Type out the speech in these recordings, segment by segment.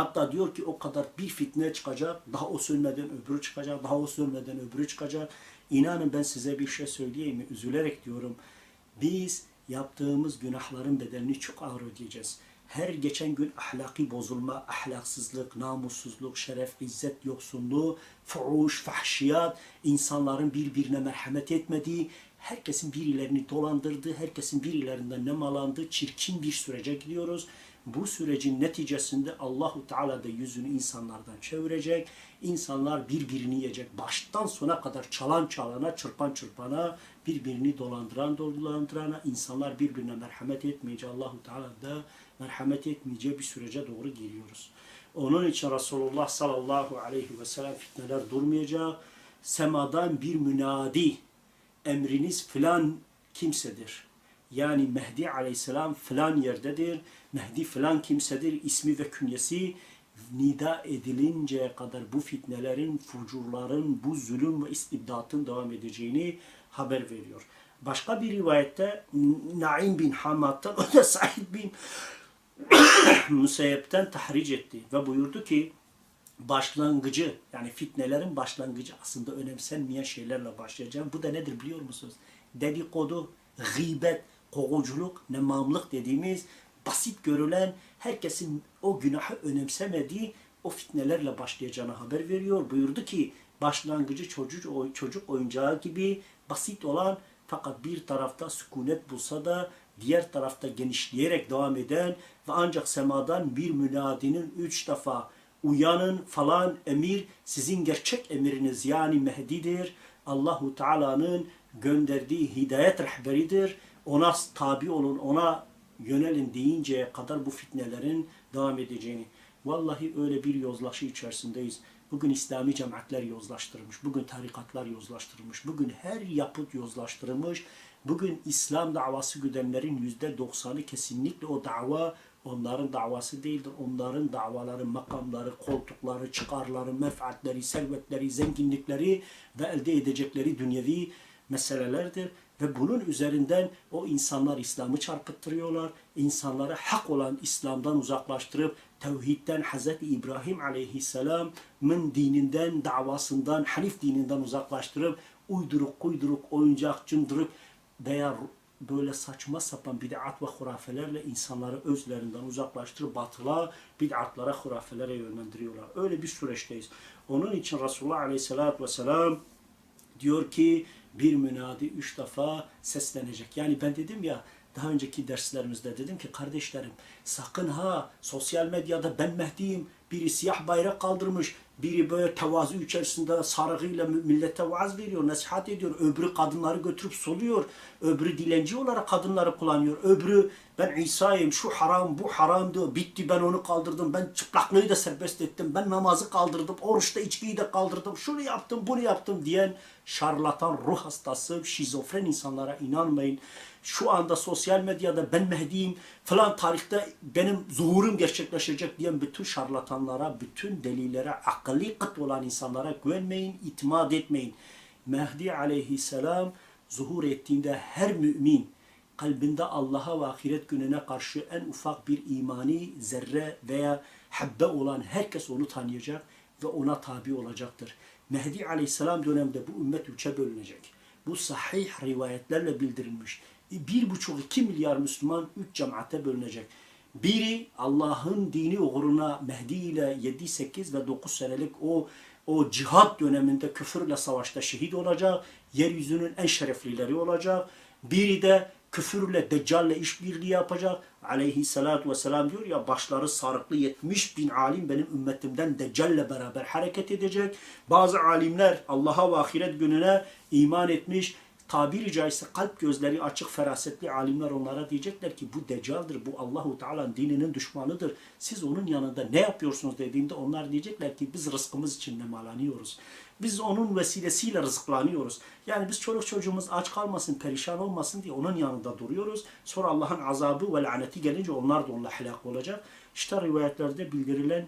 Hatta diyor ki o kadar bir fitne çıkacak, daha o sönmeden öbürü çıkacak, daha o sönmeden öbürü çıkacak. İnanın ben size bir şey söyleyeyim mi? Üzülerek diyorum. Biz yaptığımız günahların bedelini çok ağır ödeyeceğiz. Her geçen gün ahlaki bozulma, ahlaksızlık, namussuzluk, şeref, izzet yoksunluğu, fuhuş, fahşiyat, insanların birbirine merhamet etmediği, herkesin birilerini dolandırdığı, herkesin birilerinden nemalandığı çirkin bir sürece gidiyoruz. Bu sürecin neticesinde Allahu Teala da yüzünü insanlardan çevirecek. İnsanlar birbirini yiyecek. Baştan sona kadar çalan çalana, çırpan çırpana, birbirini dolandıran dolandırana, insanlar birbirine merhamet etmeyince Allahu Teala da merhamet etmeyeceği bir sürece doğru geliyoruz. Onun için Resulullah sallallahu aleyhi ve sellem fitneler durmayacak. Semadan bir münadi, emriniz filan kimsedir. Yani Mehdi aleyhisselam filan yerdedir. Mehdi filan kimsedir. ismi ve künyesi nida edilinceye kadar bu fitnelerin, fucurların, bu zulüm ve istibdatın devam edeceğini haber veriyor. Başka bir rivayette Naim bin Hamad'dan o da Said bin Musayyep'ten tahric etti ve buyurdu ki başlangıcı yani fitnelerin başlangıcı aslında önemsenmeyen şeylerle başlayacağım. Bu da nedir biliyor musunuz? Dedikodu, gıybet, kovuculuk, nemamlık dediğimiz basit görülen herkesin o günahı önemsemediği o fitnelerle başlayacağını haber veriyor. Buyurdu ki başlangıcı çocuk, çocuk oyuncağı gibi basit olan fakat bir tarafta sükunet bulsa da diğer tarafta genişleyerek devam eden ve ancak semadan bir münadinin üç defa uyanın falan emir sizin gerçek emiriniz yani Mehdi'dir. Allahu Teala'nın gönderdiği hidayet rehberidir. Ona tabi olun, ona yönelin deyinceye kadar bu fitnelerin devam edeceğini. Vallahi öyle bir yozlaşı içerisindeyiz. Bugün İslami cemaatler yozlaştırılmış, bugün tarikatlar yozlaştırılmış, bugün her yapıt yozlaştırılmış. Bugün İslam davası güdenlerin yüzde doksanı kesinlikle o dava onların davası değildir. Onların davaları, makamları, koltukları, çıkarları, menfaatleri, servetleri, zenginlikleri ve elde edecekleri dünyevi meselelerdir. Ve bunun üzerinden o insanlar İslam'ı çarpıttırıyorlar. İnsanları hak olan İslam'dan uzaklaştırıp tevhidden Hz. İbrahim aleyhisselamın dininden, davasından, Hanif dininden uzaklaştırıp uyduruk, kuyduruk, oyuncak, cındırık veya böyle saçma sapan bid'at ve hurafelerle insanları özlerinden uzaklaştırıp batıla, bid'atlara, hurafelere yönlendiriyorlar. Öyle bir süreçteyiz. Onun için Resulullah Aleyhisselatü Vesselam diyor ki bir münadi üç defa seslenecek. Yani ben dedim ya daha önceki derslerimizde dedim ki kardeşlerim sakın ha sosyal medyada ben Mehdi'yim biri siyah bayrak kaldırmış biri böyle tevazu içerisinde sarığıyla millete vaaz veriyor, nasihat ediyor. Öbürü kadınları götürüp soluyor. Öbürü dilenci olarak kadınları kullanıyor. Öbürü ben İsa'yım, şu haram, bu haramdı. Bitti ben onu kaldırdım. Ben çıplaklığı da serbest ettim. Ben namazı kaldırdım. Oruçta içkiyi de kaldırdım. Şunu yaptım, bunu yaptım diyen şarlatan, ruh hastası, şizofren insanlara inanmayın. Şu anda sosyal medyada ben Mehdi'yim falan tarihte benim zuhurum gerçekleşecek diyen bütün şarlatanlara, bütün delillere, akıllı kıt olan insanlara güvenmeyin, itimat etmeyin. Mehdi aleyhisselam zuhur ettiğinde her mümin kalbinde Allah'a ve ahiret gününe karşı en ufak bir imani zerre veya habbe olan herkes onu tanıyacak ve ona tabi olacaktır. Mehdi aleyhisselam döneminde bu ümmet üçe bölünecek. Bu sahih rivayetlerle bildirilmiş. Bir buçuk iki milyar Müslüman üç cemaate bölünecek. Biri Allah'ın dini uğruna Mehdi ile 7, 8 ve 9 senelik o o cihat döneminde küfürle savaşta şehit olacak. Yeryüzünün en şereflileri olacak. Biri de küfürle, deccalle işbirliği yapacak. Aleyhissalatu vesselam diyor ya başları sarıklı 70 bin alim benim ümmetimden deccalle beraber hareket edecek. Bazı alimler Allah'a ve ahiret gününe iman etmiş tabiri caizse kalp gözleri açık ferasetli alimler onlara diyecekler ki bu deccaldır, bu Allahu Teala'nın dininin düşmanıdır. Siz onun yanında ne yapıyorsunuz dediğinde onlar diyecekler ki biz rızkımız için nemalanıyoruz. Biz onun vesilesiyle rızıklanıyoruz. Yani biz çoluk çocuğumuz aç kalmasın, perişan olmasın diye onun yanında duruyoruz. Sonra Allah'ın azabı ve laneti gelince onlar da onunla helak olacak. İşte rivayetlerde bildirilen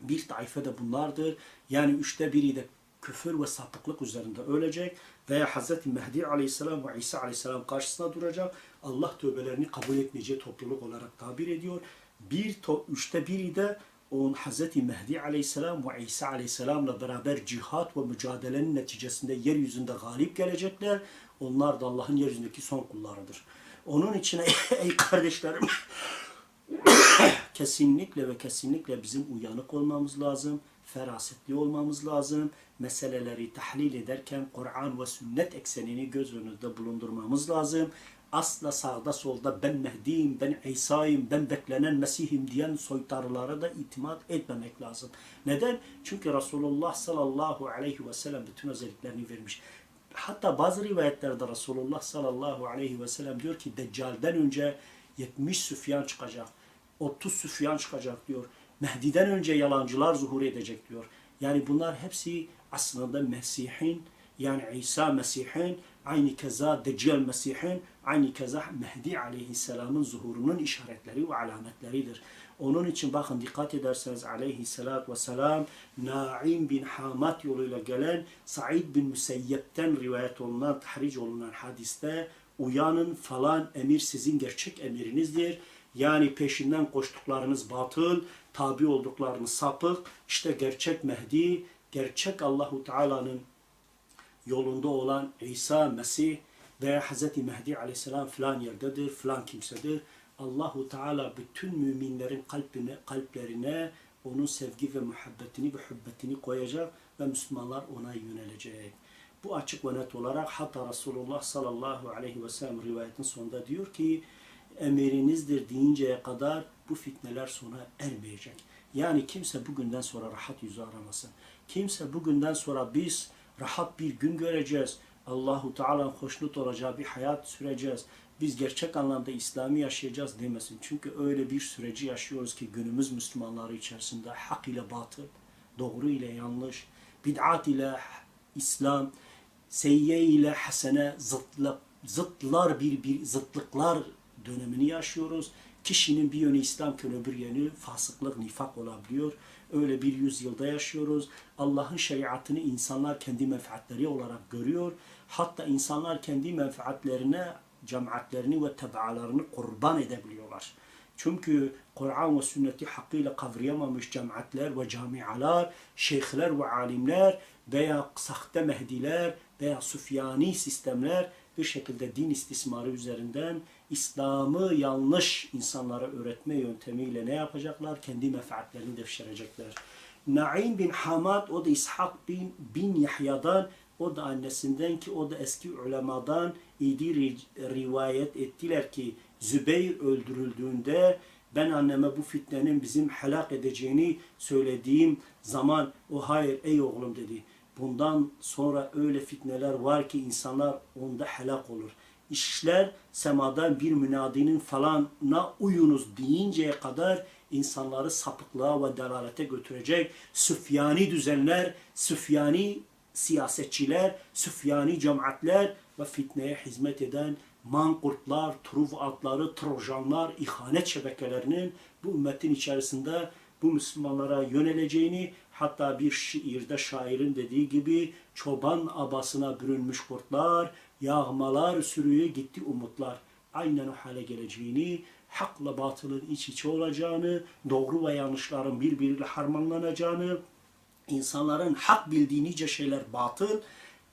bir taife de bunlardır. Yani üçte biri de küfür ve sapıklık üzerinde ölecek veya Hz. Mehdi aleyhisselam ve İsa aleyhisselam karşısına duracak. Allah tövbelerini kabul etmeyeceği topluluk olarak tabir ediyor. Bir to, üçte biri de on Hz. Mehdi aleyhisselam ve İsa aleyhisselamla beraber cihat ve mücadelenin neticesinde yeryüzünde galip gelecekler. Onlar da Allah'ın yeryüzündeki son kullarıdır. Onun için ey kardeşlerim kesinlikle ve kesinlikle bizim uyanık olmamız lazım, ferasetli olmamız lazım. Meseleleri tahlil ederken Kur'an ve sünnet eksenini göz önünde bulundurmamız lazım. Asla sağda solda ben Mehdi'yim, ben İsa'yım, ben beklenen Mesih'im diyen soytarılara da itimat etmemek lazım. Neden? Çünkü Resulullah sallallahu aleyhi ve sellem bütün özelliklerini vermiş. Hatta bazı rivayetlerde Resulullah sallallahu aleyhi ve sellem diyor ki Deccal'den önce 70 Süfyan çıkacak. 30 Süfyan çıkacak diyor. Mehdi'den önce yalancılar zuhur edecek diyor. Yani bunlar hepsi aslında Mesih'in yani İsa Mesih'in aynı keza Deccal Mesih'in aynı keza Mehdi aleyhisselamın zuhurunun işaretleri ve alametleridir. Onun için bakın dikkat ederseniz aleyhissalatü vesselam Naim bin Hamat yoluyla gelen Said bin Müseyyep'ten rivayet olunan, tahric olunan hadiste uyanın falan emir sizin gerçek emirinizdir. Yani peşinden koştuklarınız batıl, tabi olduklarınız sapık. İşte gerçek Mehdi, gerçek Allahu Teala'nın yolunda olan İsa, Mesih veya Hz. Mehdi aleyhisselam filan yerdedir, filan kimsedir. Allahu Teala bütün müminlerin kalbine, kalplerine onun sevgi ve muhabbetini ve hübbetini koyacak ve Müslümanlar ona yönelecek. Bu açık ve net olarak hatta Resulullah sallallahu aleyhi ve sellem rivayetin sonunda diyor ki emirinizdir deyinceye kadar bu fitneler sona ermeyecek. Yani kimse bugünden sonra rahat yüzü aramasın. Kimse bugünden sonra biz rahat bir gün göreceğiz. Allahu Teala'nın hoşnut olacağı bir hayat süreceğiz. Biz gerçek anlamda İslami yaşayacağız demesin. Çünkü öyle bir süreci yaşıyoruz ki günümüz Müslümanları içerisinde hak ile batıl, doğru ile yanlış, bid'at ile İslam, seyye ile hasene zıtla, zıtlar bir, bir zıtlıklar dönemini yaşıyoruz. Kişinin bir yönü İslamken öbür yönü fasıklık, nifak olabiliyor. Öyle bir yüzyılda yaşıyoruz. Allah'ın şeriatını insanlar kendi menfaatleri olarak görüyor. Hatta insanlar kendi menfaatlerine cemaatlerini ve tebalarını kurban edebiliyorlar. Çünkü Kur'an ve sünneti hakkıyla kavrayamamış cemaatler ve camialar, şeyhler ve alimler veya sahte mehdiler veya süfyani sistemler bir şekilde din istismarı üzerinden İslam'ı yanlış insanlara öğretme yöntemiyle ne yapacaklar? Kendi menfaatlerini devşirecekler. Naim bin Hamad o da İshak bin, bin Yahya'dan o da annesinden ki o da eski ulemadan idi rivayet ettiler ki Zübeyir öldürüldüğünde ben anneme bu fitnenin bizim helak edeceğini söylediğim zaman o hayır ey oğlum dedi. Bundan sonra öyle fitneler var ki insanlar onda helak olur. İşler semadan bir münadinin falana uyunuz deyinceye kadar insanları sapıklığa ve delalete götürecek Süfyani düzenler, Süfyani siyasetçiler, Süfyani cemaatler ve fitneye hizmet eden mankurtlar, truv atları, trojanlar, ihanet şebekelerinin bu ümmetin içerisinde bu Müslümanlara yöneleceğini hatta bir şiirde şairin dediği gibi çoban abasına bürünmüş kurtlar, yağmalar sürüye gitti umutlar. Aynen o hale geleceğini, hakla batılın iç içe olacağını, doğru ve yanlışların birbiriyle harmanlanacağını, insanların hak bildiği nice şeyler batıl,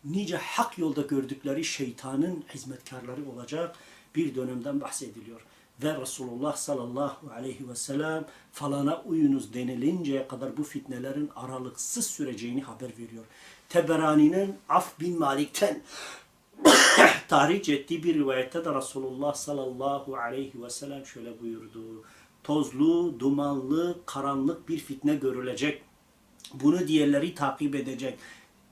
nice hak yolda gördükleri şeytanın hizmetkarları olacak bir dönemden bahsediliyor. Ve Resulullah sallallahu aleyhi ve sellem falana uyunuz denilinceye kadar bu fitnelerin aralıksız süreceğini haber veriyor. Teberani'nin Af bin Malik'ten tahric ettiği bir rivayette de Resulullah sallallahu aleyhi ve sellem şöyle buyurdu. Tozlu, dumanlı, karanlık bir fitne görülecek. Bunu diğerleri takip edecek.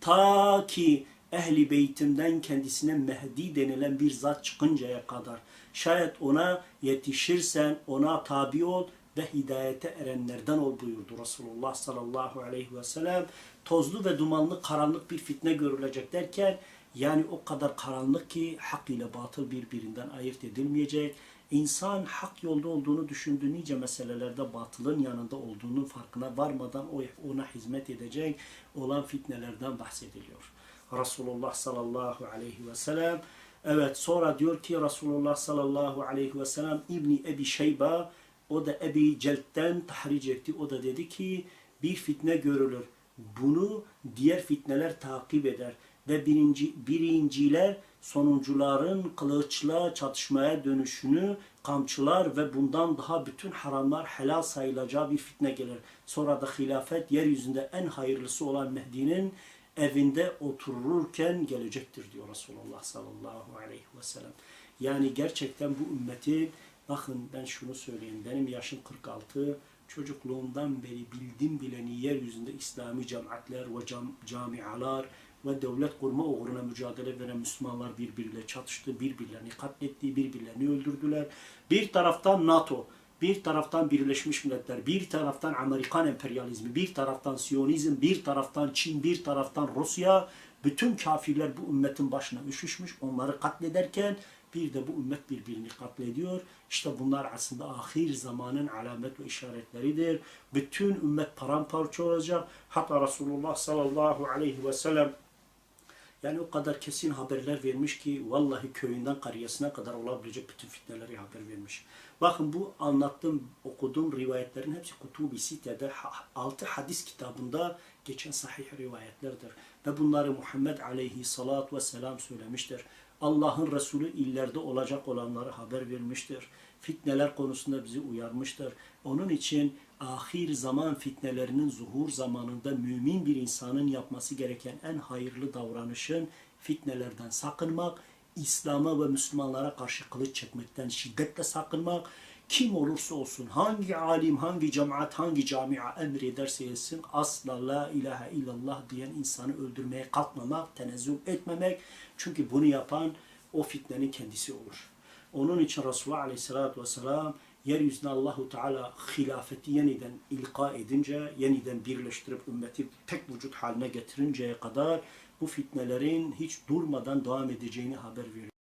Ta ki ehli beytimden kendisine Mehdi denilen bir zat çıkıncaya kadar. Şayet ona yetişirsen ona tabi ol ve hidayete erenlerden ol buyurdu Resulullah sallallahu aleyhi ve sellem. Tozlu ve dumanlı karanlık bir fitne görülecek derken yani o kadar karanlık ki hak ile batıl birbirinden ayırt edilmeyecek. İnsan hak yolda olduğunu düşündüğü nice meselelerde batılın yanında olduğunun farkına varmadan ona hizmet edecek olan fitnelerden bahsediliyor. Resulullah sallallahu aleyhi ve sellem Evet sonra diyor ki Resulullah sallallahu aleyhi ve sellem İbni Ebi Şeyba O da Ebi Celt'ten tahric etti. O da dedi ki bir fitne görülür. Bunu diğer fitneler takip eder. Ve birinci, birinciler sonuncuların kılıçla çatışmaya dönüşünü kamçılar ve bundan daha bütün haramlar helal sayılacağı bir fitne gelir. Sonra da hilafet yeryüzünde en hayırlısı olan Mehdi'nin evinde otururken gelecektir diyor Resulullah sallallahu aleyhi ve sellem. Yani gerçekten bu ümmeti bakın ben şunu söyleyeyim benim yaşım 46 çocukluğumdan beri bildim bileni yeryüzünde İslami cemaatler ve cam, camialar ve devlet kurma uğruna mücadele veren Müslümanlar birbiriyle çatıştı, birbirlerini katletti, birbirlerini öldürdüler. Bir taraftan NATO, bir taraftan Birleşmiş Milletler, bir taraftan Amerikan emperyalizmi, bir taraftan Siyonizm, bir taraftan Çin, bir taraftan Rusya. Bütün kafirler bu ümmetin başına üşüşmüş, onları katlederken bir de bu ümmet birbirini katlediyor. İşte bunlar aslında ahir zamanın alamet ve işaretleridir. Bütün ümmet paramparça olacak. Hatta Resulullah sallallahu aleyhi ve sellem yani o kadar kesin haberler vermiş ki vallahi köyünden kariyesine kadar olabilecek bütün fitneleri haber vermiş. Bakın bu anlattığım, okuduğum rivayetlerin hepsi Kutubi Site'de 6 hadis kitabında geçen sahih rivayetlerdir. Ve bunları Muhammed aleyhissalatü vesselam söylemiştir. Allah'ın Resulü illerde olacak olanları haber vermiştir. Fitneler konusunda bizi uyarmıştır. Onun için ahir zaman fitnelerinin zuhur zamanında mümin bir insanın yapması gereken en hayırlı davranışın fitnelerden sakınmak, İslam'a ve Müslümanlara karşı kılıç çekmekten şiddetle sakınmak, kim olursa olsun, hangi alim, hangi cemaat, hangi camia emrederse etsin, asla la ilahe illallah diyen insanı öldürmeye kalkmamak, tenezzül etmemek. Çünkü bunu yapan o fitnenin kendisi olur. Onun için Resulullah Aleyhisselatü Vesselam yeryüzüne Allahu Teala hilafeti yeniden ilka edince, yeniden birleştirip ümmeti tek vücut haline getirinceye kadar bu fitnelerin hiç durmadan devam edeceğini haber veriyor.